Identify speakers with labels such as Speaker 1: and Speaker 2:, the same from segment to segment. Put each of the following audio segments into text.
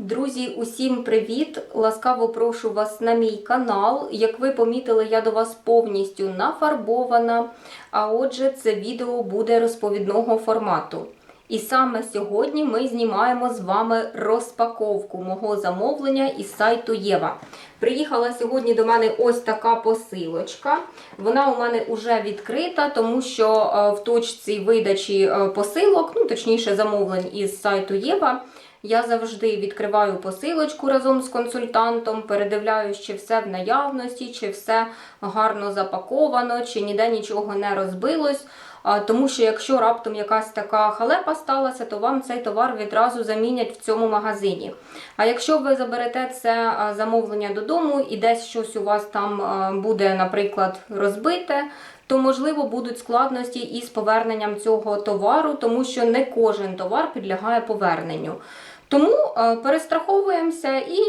Speaker 1: Друзі, усім привіт! Ласкаво прошу вас на мій канал. Як ви помітили, я до вас повністю нафарбована. А отже, це відео буде розповідного формату. І саме сьогодні ми знімаємо з вами розпаковку мого замовлення із сайту Єва. Приїхала сьогодні до мене ось така посилочка. Вона у мене вже відкрита, тому що е, в точці видачі е, посилок, ну точніше замовлень із сайту Єва. Я завжди відкриваю посилочку разом з консультантом, передивляюсь, чи все в наявності, чи все гарно запаковано, чи ніде нічого не розбилось. Тому що якщо раптом якась така халепа сталася, то вам цей товар відразу замінять в цьому магазині. А якщо ви заберете це замовлення додому і десь щось у вас там буде, наприклад, розбите, то можливо будуть складності із поверненням цього товару, тому що не кожен товар підлягає поверненню. Тому е, перестраховуємося і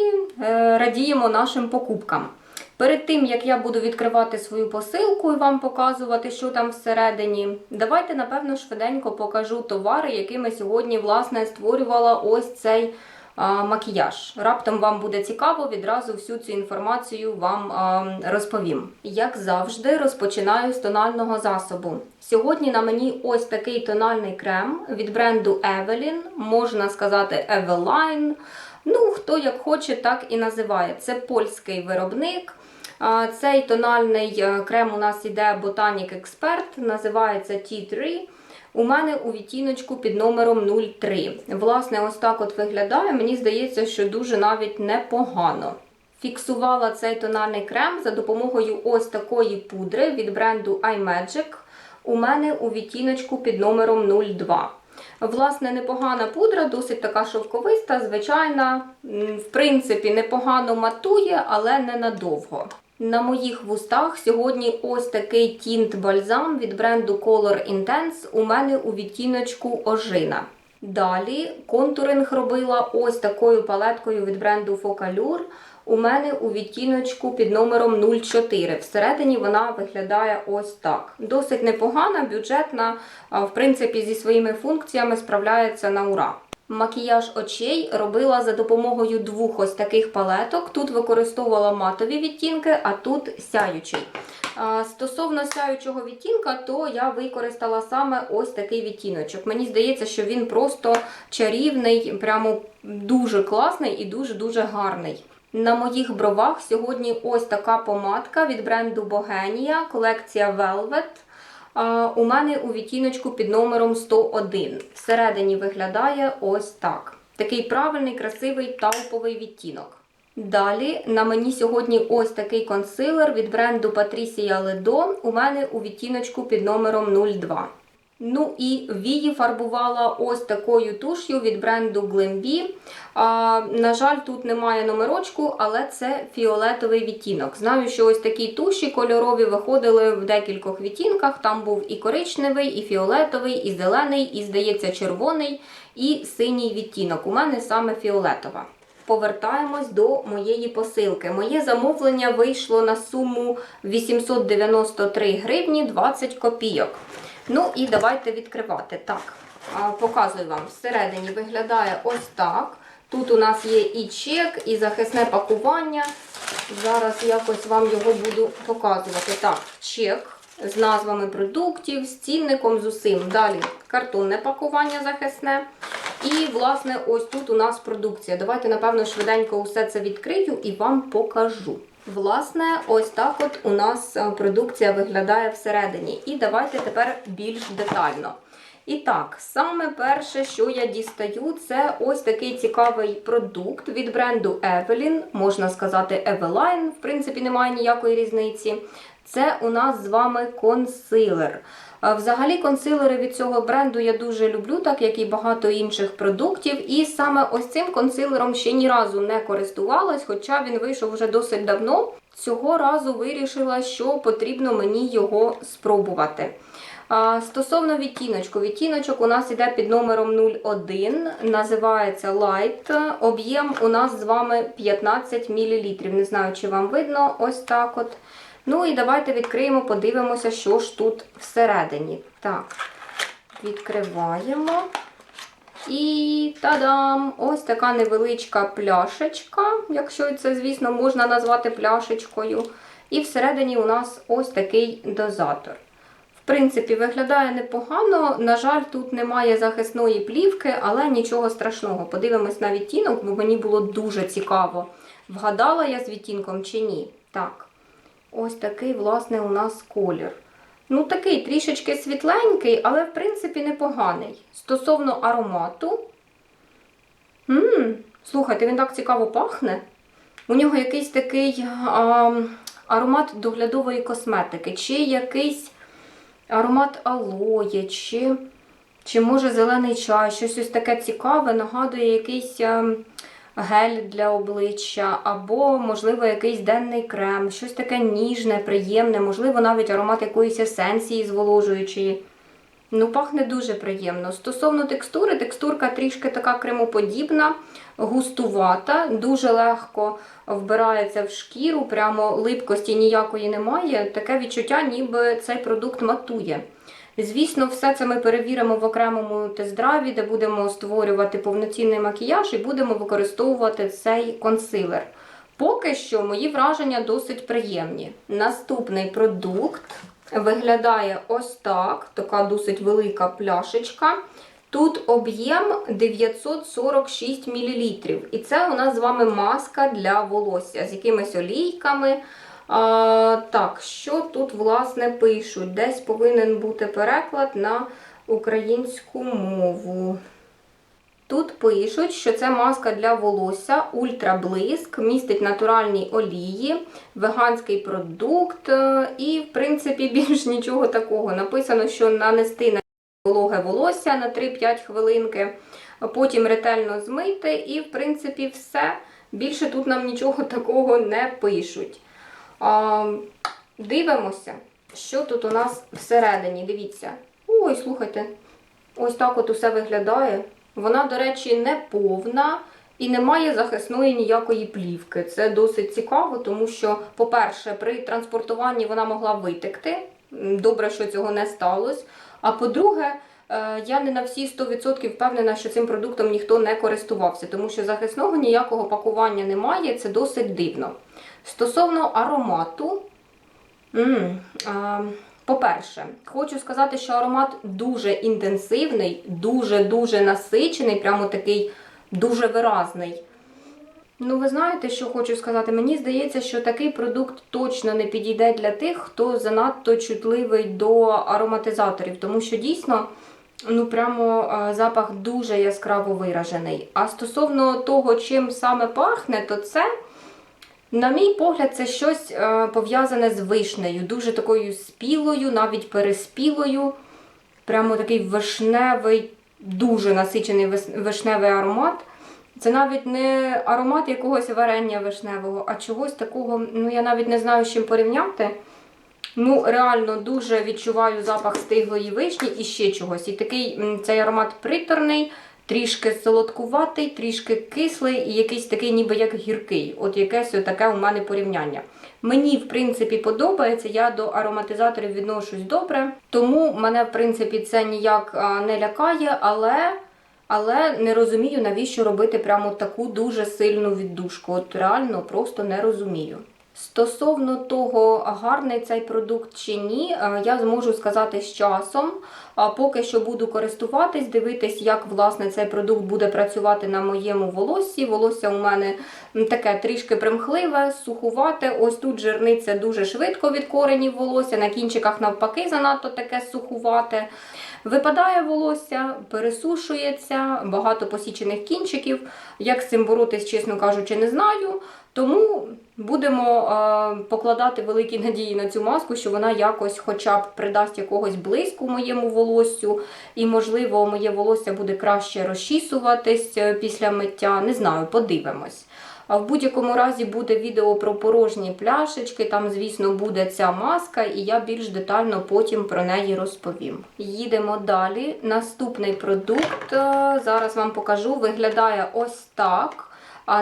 Speaker 1: е, радіємо нашим покупкам. Перед тим, як я буду відкривати свою посилку і вам показувати, що там всередині, давайте, напевно, швиденько покажу товари, якими сьогодні власне створювала ось цей макіяж. Раптом вам буде цікаво, відразу всю цю інформацію вам розповім. Як завжди, розпочинаю з тонального засобу. Сьогодні на мені ось такий тональний крем від бренду Evelyn, можна сказати Eveline. Ну, хто як хоче, так і називає. Це польський виробник. Цей тональний е, крем у нас іде Botanic Expert, називається T3. У мене у відтіночку під номером 03. Власне, ось так от виглядає. Мені здається, що дуже навіть непогано. Фіксувала цей тональний крем за допомогою ось такої пудри від бренду iMagic. У мене у відтіночку під номером 02. Власне, непогана пудра, досить така шовковиста, звичайна. В принципі, непогано матує, але ненадовго. На моїх вустах сьогодні ось такий тінт бальзам від бренду Color Intense у мене у відтіночку ожина. Далі контуринг робила ось такою палеткою від бренду Focallure. У мене у відтіночку під номером 04. Всередині вона виглядає ось так. Досить непогана, бюджетна, в принципі, зі своїми функціями справляється на ура. Макіяж очей робила за допомогою двох ось таких палеток. Тут використовувала матові відтінки, а тут сяючий. Стосовно сяючого відтінка, то я використала саме ось такий відтіночок. Мені здається, що він просто чарівний, прямо дуже класний і дуже-дуже гарний. На моїх бровах сьогодні ось така помадка від бренду Bogenia, колекція Velvet. У мене у відтіночку під номером 101. Всередині виглядає ось так. Такий правильний, красивий тауповий відтінок. Далі на мені сьогодні ось такий консилер від бренду Patricia Ledo. У мене у відтіночку під номером 02. Ну і вії фарбувала ось такою туш'ю від бренду Glambi. На жаль, тут немає номерочку, але це фіолетовий відтінок. Знаю, що ось такі туші кольорові виходили в декількох відтінках. Там був і коричневий, і фіолетовий, і зелений, і, здається, червоний, і синій відтінок. У мене саме фіолетова. Повертаємось до моєї посилки. Моє замовлення вийшло на суму 893 гривні 20 копійок. Ну і давайте відкривати. Так, показую вам. Всередині виглядає ось так. Тут у нас є і чек, і захисне пакування. Зараз якось вам його буду показувати. Так, чек з назвами продуктів, з цінником, з усім. Далі картонне пакування захисне. І, власне, ось тут у нас продукція. Давайте, напевно, швиденько усе це відкрию і вам покажу. Власне, ось так от у нас е, продукція виглядає всередині. І давайте тепер більш детально. І так, саме перше, що я дістаю, це ось такий цікавий продукт від бренду Evelyn, можна сказати, Eveline, в принципі, немає ніякої різниці. Це у нас з вами консилер. Взагалі, консилери від цього бренду я дуже люблю, так як і багато інших продуктів. І саме ось цим консилером ще ні разу не користувалась, хоча він вийшов вже досить давно. Цього разу вирішила, що потрібно мені його спробувати. Стосовно відтіночку, відтіночок у нас іде під номером 01, називається Light. Об'єм у нас з вами 15 мл. Не знаю, чи вам видно, ось так от. Ну і давайте відкриємо, подивимося, що ж тут всередині. Так, відкриваємо. І та-дам! Ось така невеличка пляшечка, якщо це, звісно, можна назвати пляшечкою. І всередині у нас ось такий дозатор. В принципі, виглядає непогано. На жаль, тут немає захисної плівки, але нічого страшного. Подивимось на відтінок, бо мені було дуже цікаво, вгадала я з відтінком чи ні. Так, ось такий, власне, у нас колір. Ну, такий трішечки світленький, але в принципі непоганий. Стосовно аромату. Ммм, слухайте, він так цікаво пахне. У нього якийсь такий а, аромат доглядової косметики, чи якийсь аромат алоє, чи, чи може зелений чай, щось ось таке цікаве, нагадує якийсь а, гель для обличчя, або, можливо, якийсь денний крем, щось таке ніжне, приємне, можливо, навіть аромат якоїсь есенції зволожуючої. Ну, пахне дуже приємно. Стосовно текстури, текстурка трішки така кремоподібна, густувата, дуже легко вбирається в шкіру, прямо липкості ніякої немає. Таке відчуття, ніби цей продукт матує. Звісно, все це ми перевіримо в окремому тест-драйві, де будемо створювати повноцінний макіяж і будемо використовувати цей консилер. Поки що мої враження досить приємні. Наступний продукт виглядає ось так: така досить велика пляшечка. Тут об'єм 946 мл. І це у нас з вами маска для волосся з якимись олійками. А, так, що тут, власне, пишуть? Десь повинен бути переклад на українську мову. Тут пишуть, що це маска для волосся ультраблиск, містить натуральні олії, веганський продукт е, і, в принципі, більш нічого такого. Написано, що нанести на вологе волосся на 3-5 хвилинки, потім ретельно змити, і, в принципі, все. Більше тут нам нічого такого не пишуть. Дивимося, що тут у нас всередині. Дивіться. Ой, слухайте, ось так от усе виглядає. Вона, до речі, не повна і не має захисної ніякої плівки. Це досить цікаво, тому що, по-перше, при транспортуванні вона могла витекти. Добре, що цього не сталося. А по-друге, е, я не на всі 100% впевнена, що цим продуктом ніхто не користувався, тому що захисного ніякого пакування немає, це досить дивно. Стосовно аромату, по-перше, хочу сказати, що аромат дуже інтенсивний, дуже-дуже насичений, прямо такий дуже виразний. Ну, ви знаєте, що хочу сказати? Мені здається, що такий продукт точно не підійде для тих, хто занадто чутливий до ароматизаторів, тому що дійсно. Ну, прямо запах дуже яскраво виражений. А стосовно того, чим саме пахне, то це, на мій погляд, це щось е, пов'язане з вишнею, дуже такою спілою, навіть переспілою. Прямо такий вишневий, дуже насичений вишневий аромат. Це навіть не аромат якогось варення вишневого, а чогось такого, ну я навіть не знаю, з чим порівняти. Ну, реально дуже відчуваю запах стиглої вишні і ще чогось. І такий цей аромат приторний, трішки солодкуватий, трішки кислий і якийсь такий, ніби як гіркий. От якесь таке у мене порівняння. Мені, в принципі, подобається, я до ароматизаторів відношусь добре, тому мене, в принципі, це ніяк не лякає, але. Але не розумію, навіщо робити прямо таку дуже сильну віддушку. От реально просто не розумію. Стосовно того, гарний цей продукт чи ні, е, я зможу сказати з часом. А поки що буду користуватись, дивитись, як власне цей продукт буде працювати на моєму волоссі. Волосся у мене таке трішки примхливе, сухувате. Ось тут жирниця дуже швидко від коренів волосся, на кінчиках навпаки занадто таке сухувате. Випадає волосся, пересушується, багато посічених кінчиків. Як з цим боротись, чесно кажучи, не знаю. Тому будемо е, покладати великі надії на цю маску, що вона якось хоча б придасть якогось блиску моєму волоссю, і, можливо, моє волосся буде краще розчісуватись е, після миття. Не знаю, подивимось. А в будь-якому разі буде відео про порожні пляшечки. Там, звісно, буде ця маска, і я більш детально потім про неї розповім. Їдемо далі. Наступний продукт е, зараз вам покажу. Виглядає ось так.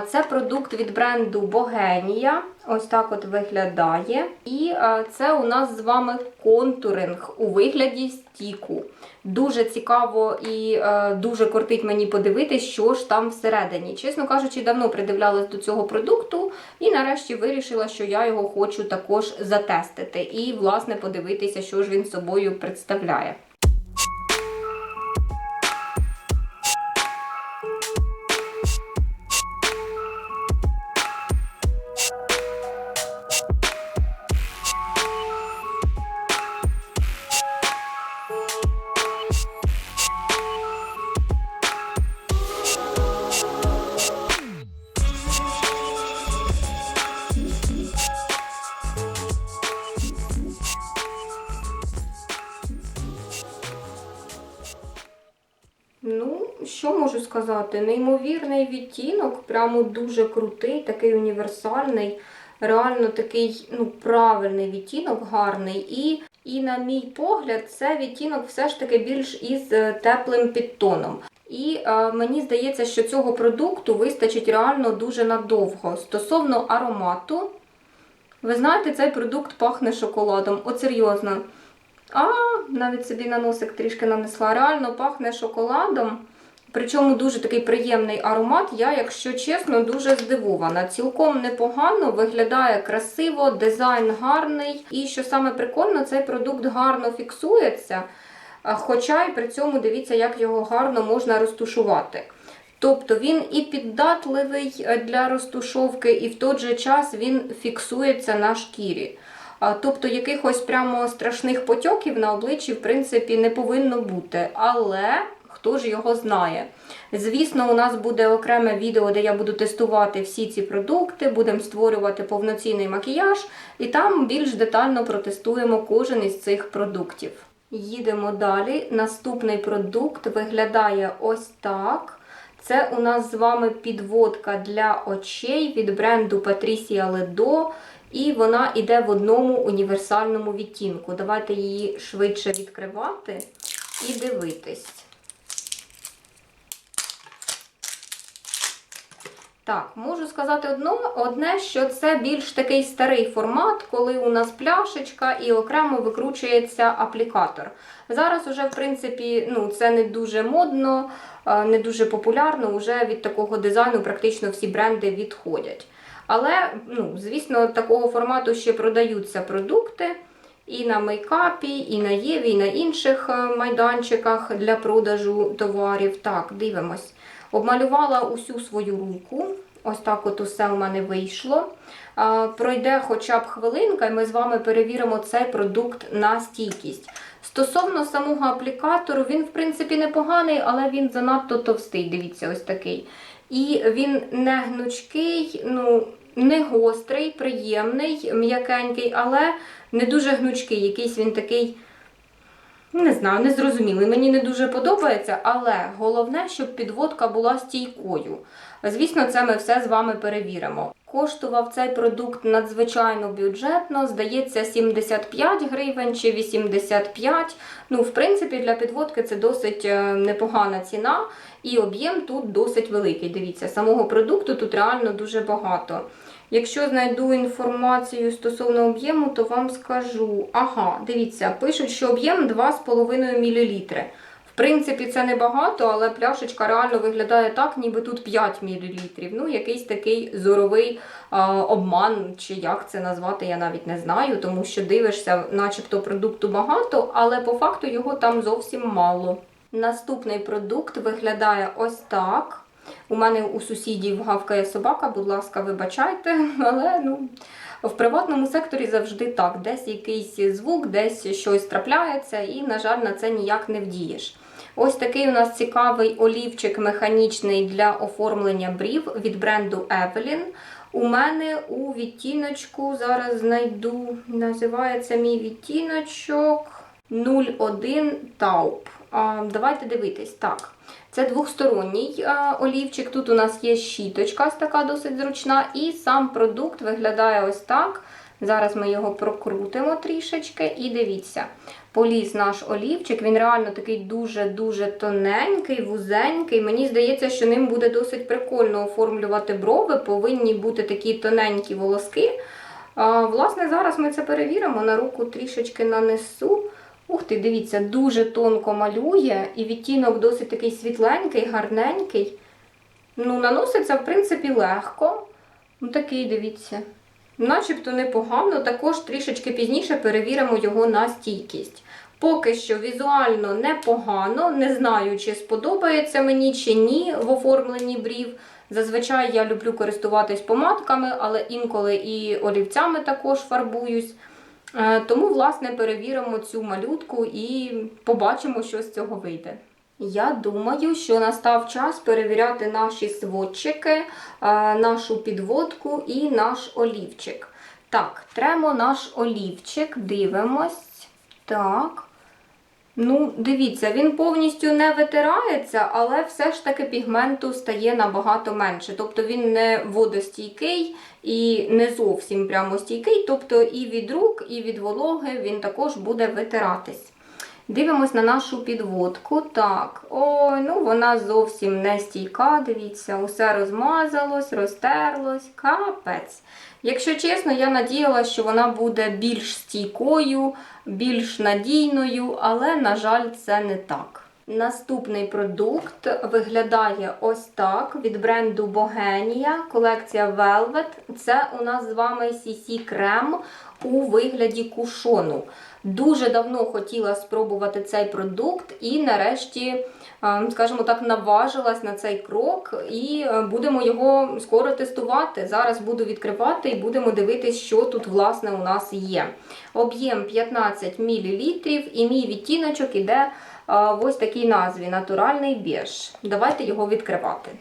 Speaker 1: Це продукт від бренду Богенія. Ось так от виглядає. І е, це у нас з вами контуринг у вигляді стіку. Дуже цікаво і е, дуже кортить мені подивитись, що ж там всередині. Чесно кажучи, давно придивлялась до цього продукту і нарешті вирішила, що я його хочу також затестити і, власне, подивитися, що ж він собою представляє. Сказати? Неймовірний відтінок, прямо дуже крутий, такий універсальний, реально такий ну, правильний відтінок, гарний. І, і, на мій погляд, це відтінок все ж таки більш із е, теплим підтоном. І е, мені здається, що цього продукту вистачить реально дуже надовго. Стосовно аромату, ви знаєте, цей продукт пахне шоколадом. От серйозно. А, навіть собі на носик трішки нанесла. Реально пахне шоколадом. Причому дуже такий приємний аромат. Я, якщо чесно, дуже здивована. Цілком непогано, виглядає красиво, дизайн гарний. І що саме прикольно, цей продукт гарно фіксується. Хоча й при цьому дивіться, як його гарно можна розтушувати. Тобто він і піддатливий е, для розтушовки, і в той же час він фіксується на шкірі. Тобто якихось прямо страшних потьоків на обличчі, в принципі, не повинно бути. Але хто ж його знає? Звісно, у нас буде окреме відео, де я буду тестувати всі ці продукти, будемо створювати повноцінний макіяж, і там більш детально протестуємо кожен із цих продуктів. Їдемо далі. Наступний продукт виглядає ось так. Це у нас з вами підводка для очей від бренду Patricia Ledo. І вона йде в одному універсальному відтінку. Давайте її швидше відкривати і дивитись. Так, можу сказати одно, одне, що це більш такий старий формат, коли у нас пляшечка і окремо викручується аплікатор. Зараз уже, в принципі, ну, це не дуже модно, е, не дуже популярно, вже від такого дизайну практично всі бренди відходять. Але, ну, звісно, такого формату ще продаються продукти і на мейкапі, і на Єві, і на інших е, майданчиках для продажу товарів. Так, дивимось. Обмалювала усю свою руку. Ось так от усе у мене вийшло. Пройде хоча б хвилинка, і ми з вами перевіримо цей продукт на стійкість. Стосовно самого аплікатору, він, в принципі, непоганий, але він занадто товстий. Дивіться, ось такий. І він не гнучкий, ну, не гострий, приємний, м'якенький, але не дуже гнучкий. Якийсь він такий, не знаю, незрозумілий. Мені не дуже подобається, але головне, щоб підводка була стійкою. Звісно, це ми все з вами перевіримо. Коштував цей продукт надзвичайно бюджетно, здається, 75 гривень чи 85. Ну, в принципі, для підводки це досить е, непогана ціна, і об'єм тут досить великий. Дивіться, самого продукту тут реально дуже багато. Якщо знайду інформацію стосовно об'єму, то вам скажу. Ага, дивіться, пишуть, що об'єм 2,5 мл. В принципі, це небагато, але пляшечка реально виглядає так, ніби тут 5 мл. Ну, якийсь такий зоровий а, обман, чи як це назвати, я навіть не знаю, тому що дивишся, начебто продукту багато, але по факту його там зовсім мало. Наступний продукт виглядає ось так. У мене у сусідів гавкає собака, будь ласка, вибачайте, але ну. В приватному секторі завжди так. Десь якийсь звук, десь щось трапляється, і, на жаль, на це ніяк не вдієш. Ось такий у нас цікавий олівчик механічний для оформлення брів від бренду Evelyn. У мене у відтіночку, зараз знайду, називається мій відтіночок 01 Taupe. Давайте дивитись. Так, це двохсторонній олівчик. Тут у нас є щіточка, така досить зручна, і сам продукт виглядає ось так. Зараз ми його прокрутимо трішечки і дивіться. Поліз наш олівчик, він реально такий дуже-дуже тоненький, вузенький. Мені здається, що ним буде досить прикольно оформлювати брови. Повинні бути такі тоненькі волоски. Власне, зараз ми це перевіримо. На руку трішечки нанесу. Ух ти, дивіться, дуже тонко малює, і відтінок досить такий світленький, гарненький. Ну, наноситься, в принципі, легко. Ну, такий, дивіться. Начебто непогано, також трішечки пізніше перевіримо його на стійкість. Поки що візуально непогано, не знаю, чи сподобається мені чи ні в оформленні брів. Зазвичай я люблю користуватись помадками, але інколи і олівцями також фарбуюсь. Е, Тому, власне, перевіримо цю малютку і побачимо, що з цього вийде. Я думаю, що настав час перевіряти наші сводчики, е, нашу підводку і наш олівчик. Так, тремо наш олівчик, дивимось. Так. Ну, дивіться, він повністю не витирається, але все ж таки пігменту стає набагато менше. Тобто він не водостійкий і не зовсім прямо стійкий. Тобто і від рук, і від вологи він також буде витиратись. Дивимось на нашу підводку. Так, ой, ну вона зовсім не стійка. Дивіться, усе розмазалось, розтерлось, капець. Якщо чесно, я надіялася, що вона буде більш стійкою, більш надійною, але, на жаль, це не так. Наступний продукт виглядає ось так від бренду Bogenia, колекція Velvet. Це у нас з вами CC крем у вигляді кушону. Дуже давно хотіла спробувати цей продукт і нарешті, скажімо так, наважилась на цей крок і е, будемо його скоро тестувати. Зараз буду відкривати і будемо дивитися, що тут власне у нас є. Об'єм 15 мл і мій відтіночок іде е, в ось такій назві натуральний біж. Давайте його відкривати.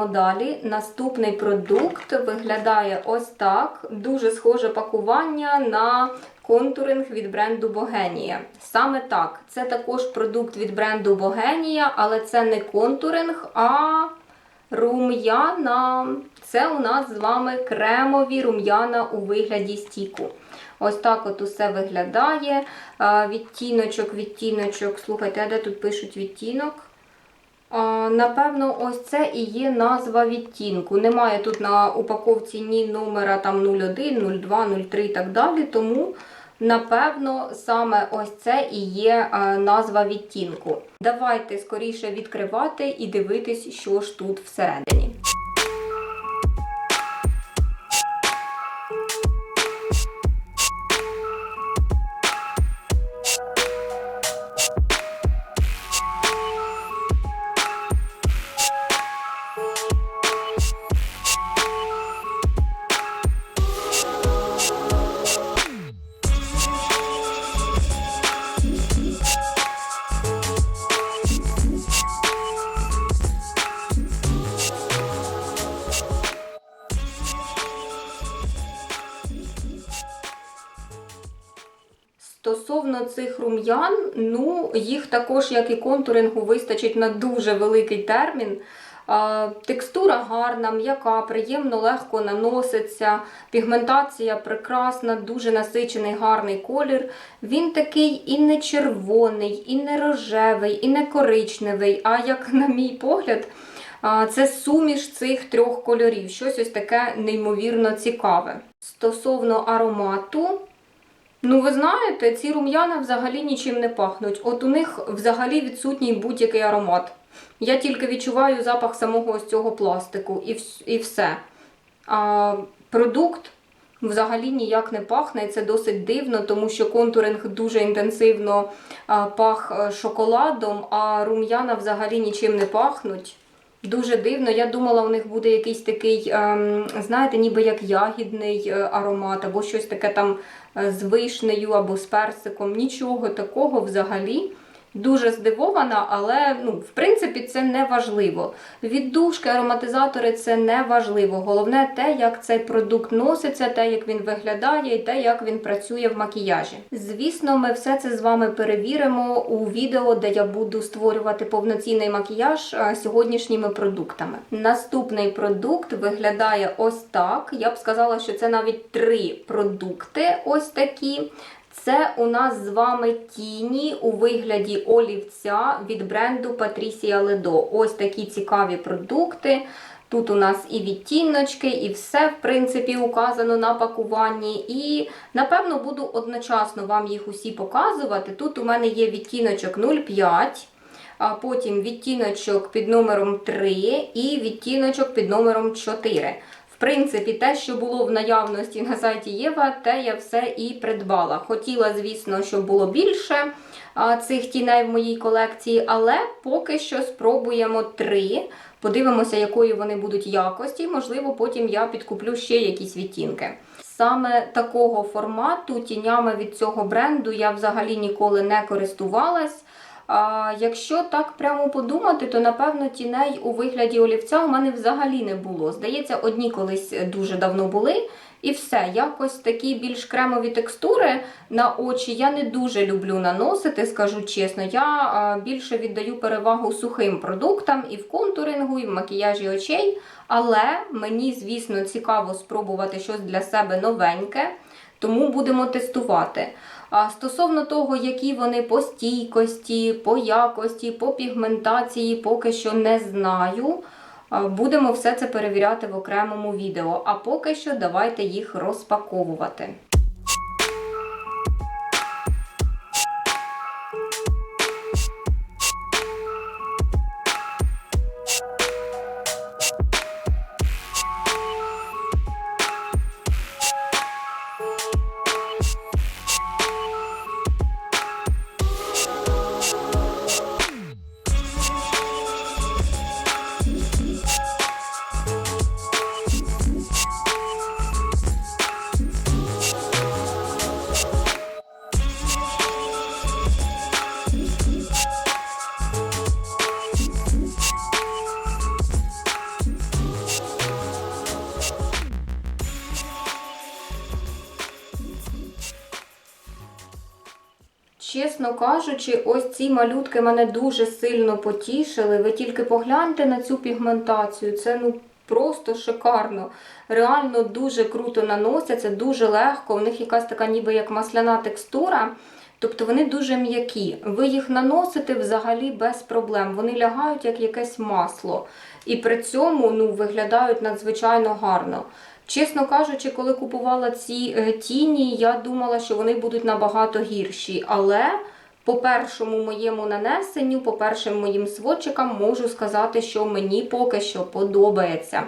Speaker 1: Їдемо далі. Наступний продукт виглядає ось так. Дуже схоже пакування на контуринг від бренду Bogenia. Саме так, це також продукт від бренду Bogenia, але це не контуринг, а рум'яна. Це у нас з вами кремові рум'яна у вигляді стіку. Ось так от усе виглядає. Відтіночок, відтіночок. Слухайте, де тут пишуть відтінок? Напевно, ось це і є назва відтінку. Немає тут на упаковці ні номера там 01, 02, 03 і так далі. Тому, напевно, саме ось це і є а, назва відтінку. Давайте скоріше відкривати і дивитись, що ж тут всередині. Стосовно цих рум'ян, ну їх також, як і контурингу, вистачить на дуже великий термін. Текстура гарна, м'яка, приємно, легко наноситься. Пігментація прекрасна, дуже насичений, гарний колір. Він такий і не червоний, і не рожевий, і не коричневий. А як на мій погляд, це суміш цих трьох кольорів. Щось ось таке неймовірно цікаве. Стосовно аромату. Ну, ви знаєте, ці рум'яна взагалі нічим не пахнуть. От у них взагалі відсутній будь-який аромат. Я тільки відчуваю запах самого ось цього пластику і, і все. А продукт взагалі ніяк не пахне, і це досить дивно, тому що контуринг дуже інтенсивно пах е, шоколадом, а рум'яна взагалі нічим не пахнуть. Дуже дивно. Я думала, у них буде якийсь такий, ем, знаєте, ніби як ягідний е, аромат, або щось таке там е, з вишнею або з персиком. Нічого такого взагалі. Дуже здивована, але ну, в принципі це не важливо. Віддушки, ароматизатори це не важливо. Головне те, як цей продукт носиться, те, як він виглядає, і те, як він працює в макіяжі. Звісно, ми все це з вами перевіримо у відео, де я буду створювати повноцінний макіяж сьогоднішніми продуктами. Наступний продукт виглядає ось так. Я б сказала, що це навіть три продукти. Ось такі. Це у нас з вами тіні у вигляді олівця від бренду Patricia Ledo. Ось такі цікаві продукти. Тут у нас і відтіночки, і все, в принципі, указано на пакуванні. І, напевно, буду одночасно вам їх усі показувати. Тут у мене є відтіночок 0,5, а потім відтіночок під номером 3 і відтіночок під номером 4. Принципі, те, що було в наявності на сайті Єва, те я все і придбала. Хотіла, звісно, щоб було більше цих тіней в моїй колекції, але поки що спробуємо три. Подивимося, якої вони будуть якості. Можливо, потім я підкуплю ще якісь відтінки. Саме такого формату тінями від цього бренду я взагалі ніколи не користувалась. А якщо так прямо подумати, то напевно тіней у вигляді олівця у мене взагалі не було. Здається, одні колись дуже давно були. І все, якось такі більш кремові текстури на очі я не дуже люблю наносити, скажу чесно. Я більше віддаю перевагу сухим продуктам і в контурингу, і в макіяжі очей. Але мені, звісно, цікаво спробувати щось для себе новеньке, тому будемо тестувати. Стосовно того, які вони по стійкості, по якості, по пігментації, поки що не знаю. Будемо все це перевіряти в окремому відео. А поки що давайте їх розпаковувати. Чесно кажучи, ось ці малютки мене дуже сильно потішили. Ви тільки погляньте на цю пігментацію. Це ну просто шикарно. Реально дуже круто наносяться, дуже легко. У них якась така ніби як масляна текстура. Тобто вони дуже м'які. Ви їх наносите взагалі без проблем. Вони лягають як якесь масло. І при цьому ну, виглядають надзвичайно гарно. Чесно кажучи, коли купувала ці е, тіні, я думала, що вони будуть набагато гірші. Але по першому моєму нанесенню, по першим моїм сводчикам, можу сказати, що мені поки що подобається.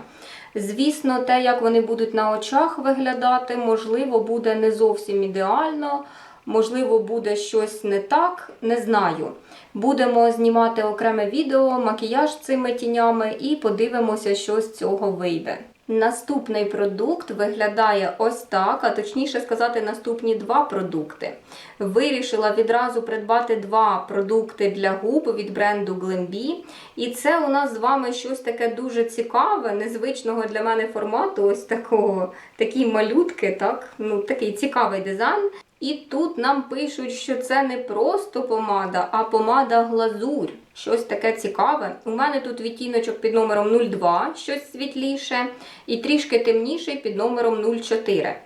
Speaker 1: Звісно, те, як вони будуть на очах виглядати, можливо, буде не зовсім ідеально. Можливо, буде щось не так, не знаю. Будемо знімати окреме відео, макіяж цими тінями і подивимося, що з цього вийде. Наступний продукт виглядає ось так, а точніше сказати, наступні два продукти. Вирішила відразу придбати два продукти для губ від бренду Glambi. І це у нас з вами щось таке дуже цікаве, незвичного для мене формату, ось такого, такі малютки, так? Ну, такий цікавий дизайн. І тут нам пишуть, що це не просто помада, а помада глазурь. Щось таке цікаве. У мене тут відтіночок під номером 02, щось світліше, і трішки темніший під номером 04.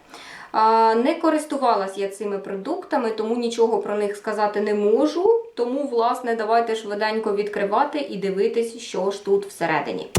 Speaker 1: Не користувалась я цими продуктами, тому нічого про них сказати не можу. Тому, власне, давайте швиденько відкривати і дивитись, що ж тут всередині.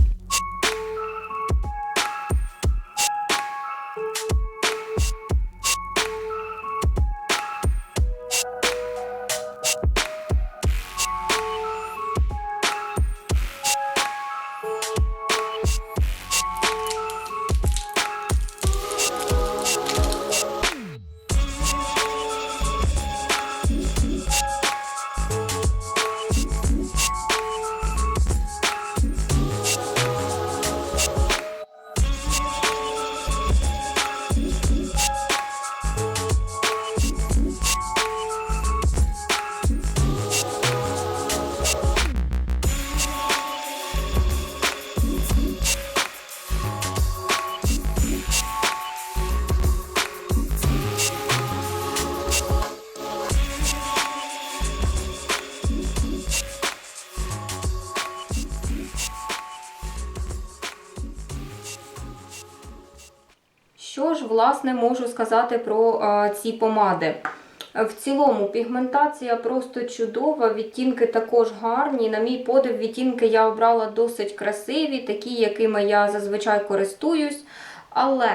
Speaker 1: Власне, можу сказати про ці помади? В цілому пігментація просто чудова, відтінки також гарні. На мій подив, відтінки я обрала досить красиві, такі, якими я зазвичай користуюсь. Але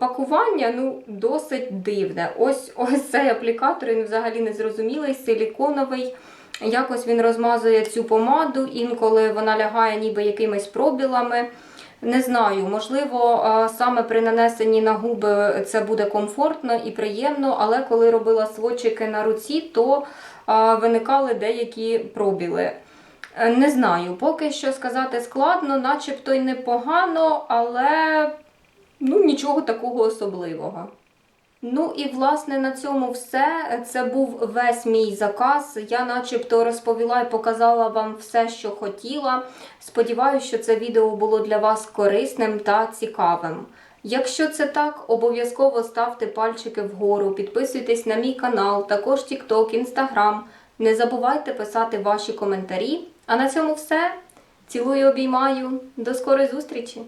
Speaker 1: пакування ну, досить дивне. Ось ось цей аплікатор, він взагалі не зрозумілий, силіконовий. Якось він розмазує цю помаду, інколи вона лягає ніби якимись пробілами. Не знаю, можливо, саме при нанесенні на губи це буде комфортно і приємно, але коли робила сводчики на руці, то виникали деякі пробіли. Е, Не знаю, поки що сказати складно, начебто й непогано, але ну, нічого такого особливого. Ну і власне на цьому все. Це був весь мій заказ. Я начебто розповіла і показала вам все, що хотіла. Сподіваюся, що це відео було для вас корисним та цікавим. Якщо це так, обов'язково ставте пальчики вгору, підписуйтесь на мій канал, також TikTok, Instagram. Не забувайте писати ваші коментарі. А на цьому все. Цілую, обіймаю. До скорої зустрічі!